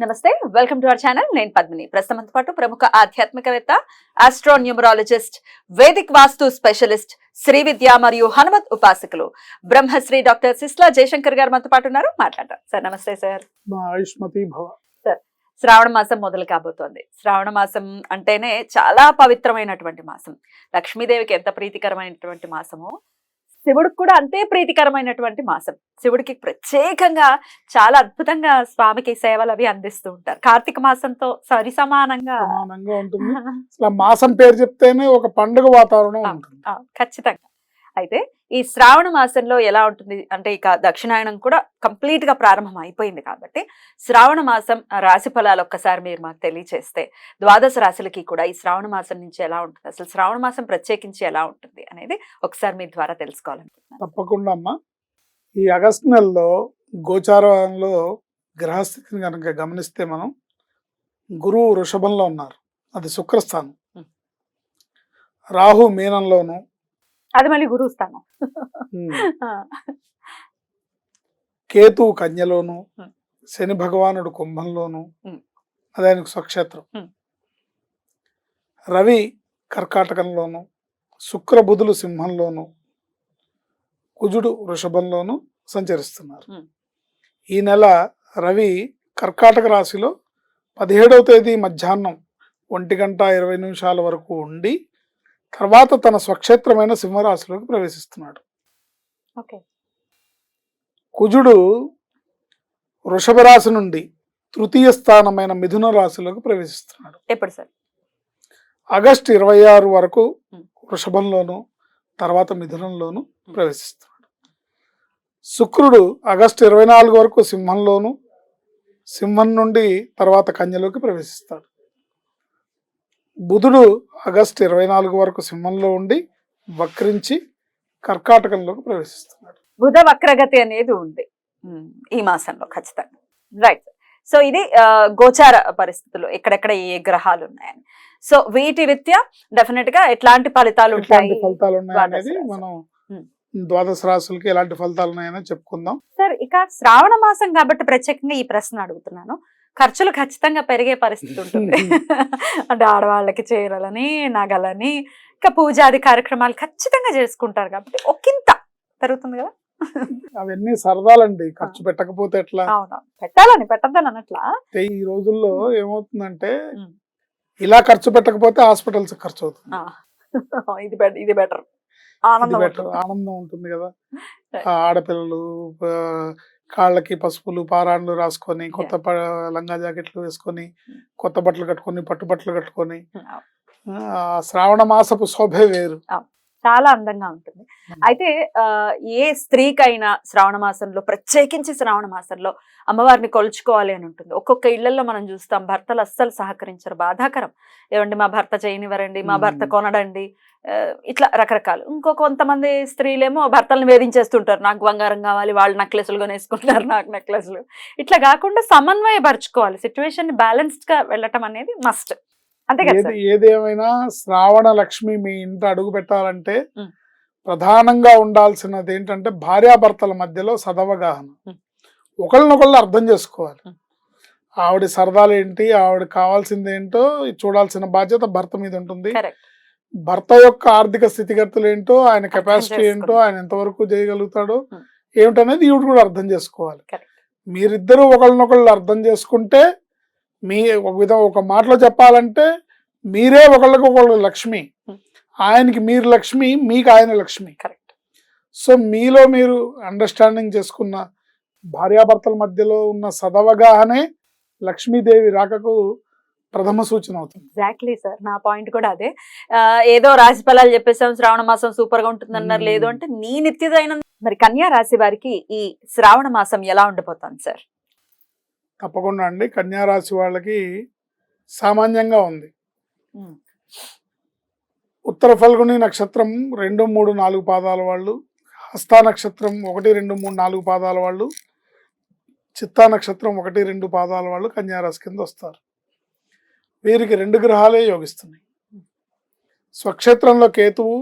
నమస్తే welcome to our channel. నేను పద్మిని. ప్రస్తుతంతో పాటు ప్రముఖ ఆధ్యాత్మికవేత్త astro numerologist vedic vastu specialist Shri Vidya మరియు హనుమత్ ఉపాసకులు బ్రహ్మశ్రీ డాక్టర్ సిస్లా జయశంకర్ గారు మనతో పాటు ఉన్నారు. మాట్లాడతాం సార్ నమస్తే సార్. భవ. శ్రావణ మాసం మొదలు కాబోతోంది. శ్రావణ మాసం అంటేనే చాలా పవిత్రమైనటువంటి మాసం. లక్ష్మీదేవికి ఎంత ప్రీతికరమైనటువంటి మాసమో శివుడికి కూడా అంతే ప్రీతికరమైనటువంటి మాసం. శివుడికి ప్రత్యేకంగా చాలా అద్భుతంగా స్వామికి సేవలు అవి అందిస్తూ ఉంటారు. కార్తీక మాసంతో సరి సమానంగా సమానంగా ఉంటుంది. మాసం పేరు చెప్తేనే ఒక పండుగ వాతావరణం. ఉంటుంది. ఖచ్చితంగా. అయితే ఈ శ్రావణ మాసంలో ఎలా ఉంటుంది? అంటే ఇక దక్షిణాయనం కూడా కంప్లీట్గా ప్రారంభం అయిపోయింది కాబట్టి శ్రావణ మాసం రాశి ఫలాలు ఒక్కసారి మీరు మాకు తెలియచేస్తే ద్వాదశ రాశులకి కూడా ఈ శ్రావణ మాసం నుంచి ఎలా ఉంటుంది? అసలు శ్రావణ మాసం ప్రత్యేకించి ఎలా ఉంటుంది అనేది ఒకసారి మీ ద్వారా తెలుసుకోవాలనుకుంటున్నాను. తప్పకుండా అమ్మా. ఈ ఆగస్టు నెలలో గోచారంలో గ్రహస్థితిని కనుక గమనిస్తే మనం గురువు వృషభంలో ఉన్నారు. అది శుక్రస్థానం. రాహు మీనంలోను అది మళ్ళీ గురువు స్థానం ఉమ్, ఆ, కేతు కన్యలోను. శని భగవానుడు కుంభంలోను. అది ఆయనకు స్వక్షేత్రం. రవి కర్కాటకంలోను శుక్ర బుధులు సింహంలోను కుజుడు వృషభంలోను సంచరిస్తున్నారు. ఈ నెల రవి కర్కాటక రాశిలో పదిహేడవ తేదీ మధ్యాహ్నం ఒంటి గంట ఇరవై నిమిషాల వరకు ఉండి తర్వాత తన స్వక్షేత్రమైన సింహరాశిలోకి ప్రవేశిస్తున్నాడు. కుజుడు వృషభ రాశి నుండి తృతీయ స్థానమైన మిథున రాశిలోకి ప్రవేశిస్తున్నాడు. ఎప్పుడు సార్? ఆగస్టు ఇరవై ఆరు వరకు. వృషభంలోను తర్వాత మిథునంలోను ప్రవేశిస్తున్నాడు. శుక్రుడు ఆగస్టు ఇరవై నాలుగు వరకు సింహంలోను సింహం నుండి తర్వాత కన్యలోకి ప్రవేశిస్తాడు. బుధుడు ఆగస్టు ఇరవై నాలుగు వరకు సింహంలో ఉండి వక్రించి కర్కాటకంలోకి ప్రవేశిస్తున్నాడు. బుధ వక్రగతి అనేది ఉంది. ఈ మాసంలో ఖచ్చితంగా. రైట్ సో ఇది గోచార పరిస్థితులు. ఎక్కడెక్కడ ఏ గ్రహాలు ఉన్నాయని. సో వీటి రీత్యా డెఫినెట్గా ఎట్లాంటి ఫలితాలు ఉంటాయి? ఫలితాలు ఉన్నాయనేది. మనం. ద్వాదశ రాశులకి ఎలాంటి ఫలితాలు ఉన్నాయని చెప్పుకుందాం. సార్ ఇక శ్రావణ మాసం కాబట్టి ప్రత్యేకంగా ఈ ప్రశ్న అడుగుతున్నాను. ఖర్చులు ఖచ్చితంగా పెరిగే పరిస్థితి ఉంటుంది. అంటే ఆడవాళ్ళకి చీరలని నగలని ఇంకా పూజాది కార్యక్రమాలు ఖచ్చితంగా చేసుకుంటారు కాబట్టి ఒకంత పెరుగుతుంది కదా. అవన్నీ సరదాలండి. ఖర్చు పెట్టకపోతే ఎట్లా? అవును. పెట్టాలని పెట్టద్దని అన్నట్లా అంటే ఈ రోజుల్లో ఏమవుతుందంటే. ఇలా ఖర్చు పెట్టకపోతే హాస్పిటల్స్ ఖర్చు అవుతుంది. ఇది బెటర్. ఇది బెటర్. ఆనందం. ఆనందం ఉంటుంది కదా. ఆడపిల్లలు కాళ్ళకి పసుపులు పారాన్లు రాసుకొని కొత్త లంగా జాకెట్లు వేసుకొని కొత్త బట్టలు కట్టుకొని పట్టు బట్టలు కట్టుకొని. ఆ శ్రావణ మాసపు శోభే వేరు. చాలా అందంగా ఉంటుంది. అయితే ఏ స్త్రీకైనా శ్రావణ మాసంలో ప్రత్యేకించి శ్రావణ మాసంలో అమ్మవారిని కొలుచుకోవాలి అని ఉంటుంది. ఒక్కొక్క ఇళ్ళలో మనం చూస్తాం భర్తలు అస్సలు సహకరించరు బాధాకరం. ఏమండి మా భర్త చేయనివ్వరండి మా భర్త. కొనడండి ఇట్లా రకరకాలు. ఇంకో కొంతమంది స్త్రీలేమో భర్తలను వేధించేస్తుంటారు. నాకు బంగారం కావాలి వాళ్ళు నెక్లెస్లు కొనేసుకుంటారు నాకు నెక్లెస్లు. ఇట్లా కాకుండా సమన్వయపరచుకోవాలి. సిచ్యువేషన్ బ్యాలెన్స్డ్గా వెళ్ళటం అనేది మస్ట్. ఏది? ఏదేమైనా శ్రావణ లక్ష్మి మీ ఇంట అడుగు పెట్టాలంటే. ప్రధానంగా ఉండాల్సినది ఏంటంటే భార్యాభర్తల మధ్యలో సదవగాహన. ఒకళ్ళనొకళ్ళు అర్థం చేసుకోవాలి. ఆవిడ సరదాలు ఏంటి ఆవిడ కావాల్సింది ఏంటో చూడాల్సిన బాధ్యత భర్త మీద ఉంటుంది. భర్త యొక్క ఆర్థిక స్థితిగతులు ఏంటో ఆయన కెపాసిటీ ఏంటో. ఆయన ఎంతవరకు చేయగలుగుతాడో. ఏమిటనేది ఈవిడ కూడా అర్థం చేసుకోవాలి. మీరిద్దరూ ఒకళ్ళనొకళ్ళు అర్థం చేసుకుంటే మీ ఒక విధం ఒక మాటలో చెప్పాలంటే మీరే ఒకళ్ళకి ఒకళ్ళు లక్ష్మి. ఆయనకి మీరు లక్ష్మి మీకు ఆయన లక్ష్మి. కరెక్ట్. సో మీలో మీరు అండర్స్టాండింగ్ చేసుకున్న భార్యాభర్తల మధ్యలో ఉన్న సదవగానే లక్ష్మీదేవి రాకకు ప్రథమ సూచన అవుతుంది. ఎగ్జాక్ట్లీ సార్ నా పాయింట్ కూడా అదే. ఏదో రాశి ఫలాలు చెప్పేసాం శ్రావణ మాసం సూపర్గా ఉంటుంది అన్నారు. లేదు అంటే నీ నిత్యదైన మరి కన్యా రాశి వారికి ఈ శ్రావణ మాసం ఎలా ఉండబోతోంది సార్ తప్పకుండా అండి. కన్యా రాశి వాళ్ళకి సామాన్యంగా ఉంది. ఉత్తర ఫల్గుని నక్షత్రం రెండు మూడు నాలుగు పాదాల వాళ్ళు. హస్తా నక్షత్రం ఒకటి రెండు మూడు నాలుగు పాదాల వాళ్ళు. చిత్తా నక్షత్రం ఒకటి రెండు పాదాల వాళ్ళు కన్యారాశి కింద వస్తారు. వీరికి రెండు గ్రహాలే యోగిస్తున్నాయి. స్వక్షేత్రంలో కేతువు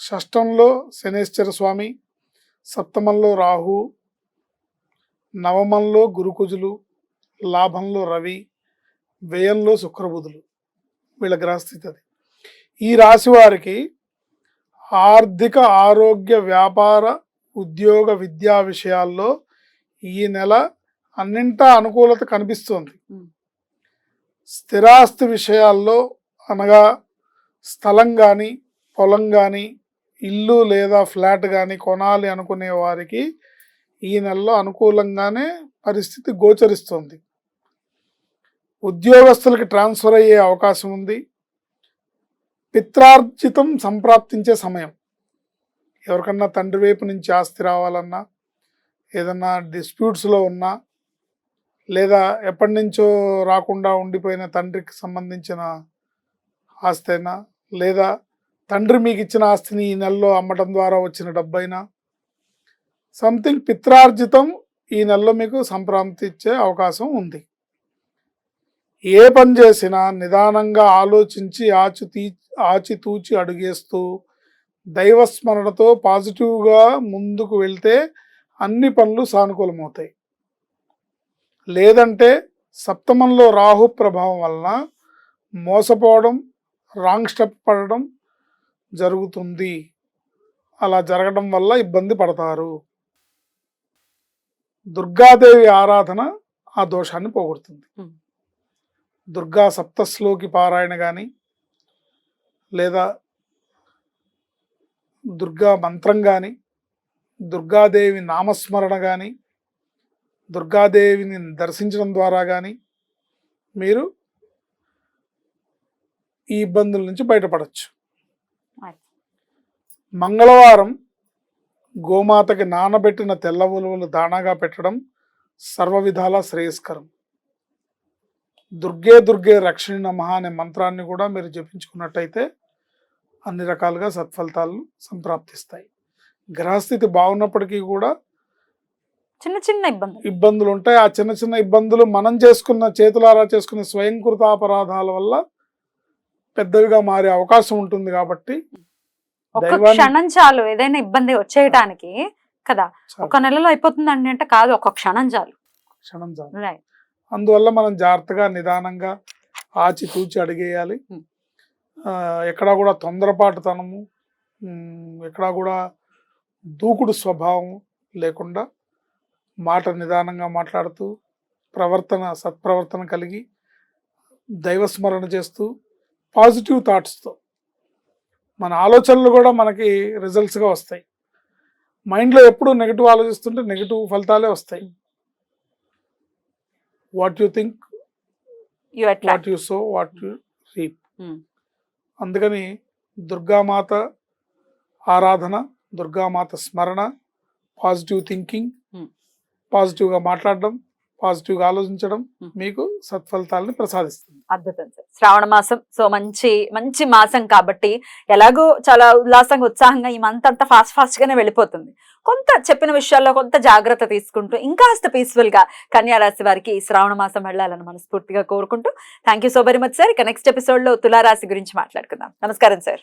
షష్టంలో శనేశ్వర స్వామి సప్తమంలో రాహు నవమంలో గురుకుజులు లాభంలో రవి వ్యయంలో శుక్రబుధులు. వీళ్ళ గ్రహస్థితి అది. ఈ రాశి వారికి ఆర్థిక ఆరోగ్య వ్యాపార ఉద్యోగ విద్యా విషయాల్లో ఈ నెల అన్నింటా అనుకూలత కనిపిస్తోంది. స్థిరాస్తి విషయాల్లో అనగా స్థలం కానీ పొలం కానీ ఇల్లు లేదా ఫ్లాట్ కానీ కొనాలి అనుకునే వారికి ఈ నెలలో అనుకూలంగానే పరిస్థితి గోచరిస్తుంది. ఉద్యోగస్తులకి ట్రాన్స్ఫర్ అయ్యే అవకాశం ఉంది. పిత్రార్జితం సంప్రాప్తించే సమయం. ఎవరికన్నా తండ్రి వైపు నుంచి ఆస్తి రావాలన్నా ఏదన్నా డిస్ప్యూట్స్లో ఉన్నా లేదా ఎప్పటి నుంచో రాకుండా ఉండిపోయిన తండ్రికి సంబంధించిన ఆస్తి అయినా లేదా తండ్రి మీకు ఇచ్చిన ఆస్తిని ఈ నెలలో అమ్మటం ద్వారా వచ్చిన డబ్బైనా సంథింగ్ పిత్రార్జితం ఈ నెలలో మీకు సంప్రాప్తిచ్చే అవకాశం ఉంది. ఏ పని చేసినా నిదానంగా ఆలోచించి ఆచితీ ఆచితూచి అడుగేస్తూ దైవస్మరణతో పాజిటివ్గా ముందుకు వెళ్తే అన్ని పనులు సానుకూలమవుతాయి. లేదంటే సప్తమంలో రాహు ప్రభావం వలన మోసపోవడం రాంగ్ స్టెప్ పడడం జరుగుతుంది. అలా జరగడం వల్ల ఇబ్బంది పడతారు. దుర్గాదేవి ఆరాధన ఆ దోషాన్ని పోగొడుతుంది. దుర్గా సప్తశ్లోకి పారాయణ కానీ లేదా దుర్గా మంత్రం కానీ దుర్గాదేవి నామస్మరణ కానీ దుర్గాదేవిని దర్శించడం ద్వారా కానీ మీరు ఈ ఇబ్బందుల నుంచి బయటపడచ్చు. మంగళవారం గోమాతకి నానబెట్టిన తెల్ల ఉలువలు దానాగా పెట్టడం సర్వ విధాల శ్రేయస్కరం దుర్గే దుర్గే రక్షణి నమః అనే మంత్రాన్ని కూడా మీరు జపించుకున్నట్టయితే అన్ని రకాలుగా సత్ఫలితాలు సంప్రాప్తిస్తాయి. గ్రహస్థితి బాగున్నప్పటికీ కూడా చిన్న చిన్న ఇబ్బందులు. ఇబ్బందులు ఉంటాయి. ఆ చిన్న చిన్న ఇబ్బందులు మనం చేసుకున్న చేతులారా చేసుకున్న స్వయంకృత అపరాధాల వల్ల పెద్దవిగా మారే అవకాశం ఉంటుంది కాబట్టి ఒక క్షణం చాలు. ఏదైనా ఇబ్బంది వచ్చేయటానికి కదా. ఒక నెలలో అయిపోతుందండి అంటే కాదు ఒక క్షణం చాలు. క్షణం చాలు. రైట్ అందువల్ల మనం జాగ్రత్తగా నిదానంగా ఆచితూచి అడిగేయాలి. ఎక్కడా కూడా తొందరపాటుతనము ఎక్కడా కూడా దూకుడు స్వభావం లేకుండా మాట నిదానంగా మాట్లాడుతూ ప్రవర్తన సత్ప్రవర్తన కలిగి దైవస్మరణ చేస్తూ పాజిటివ్ థాట్స్తో మన ఆలోచనలు కూడా మనకి రిజల్ట్స్గా వస్తాయి. మైండ్లో ఎప్పుడు నెగిటివ్ ఆలోచిస్తుంటే నెగిటివ్ ఫలితాలే వస్తాయి. What you think what you sow what you reap Hmm. అందుకని దుర్గామాత ఆరాధన దుర్గామాత స్మరణ పాజిటివ్ థింకింగ్ Hmm. పాజిటివ్గా మాట్లాడడం పాజిటివ్గా ఆలోచించడం. మీకు సత్ఫలితాలని ప్రసాదిస్తుంది. అద్భుతం సార్. శ్రావణ మాసం సో మంచి మంచి మాసం కాబట్టి ఎలాగో చాలా ఉల్లాసంగా ఉత్సాహంగా ఈ మంత్ అంతా ఫాస్ట్ ఫాస్ట్ గానే వెళ్ళిపోతుంది. కొంత చెప్పిన విషయాల్లో కొంత జాగ్రత్త తీసుకుంటూ ఇంకాస్త పీస్ఫుల్గా కన్యా రాశి వారికి ఈ శ్రావణ మాసం వెళ్ళాలని మనస్ఫూర్తిగా కోరుకుంటూ thank you so very much sir. ఇక నెక్స్ట్ ఎపిసోడ్లో తులారాశి గురించి మాట్లాడుకుందాం. నమస్కారం సార్.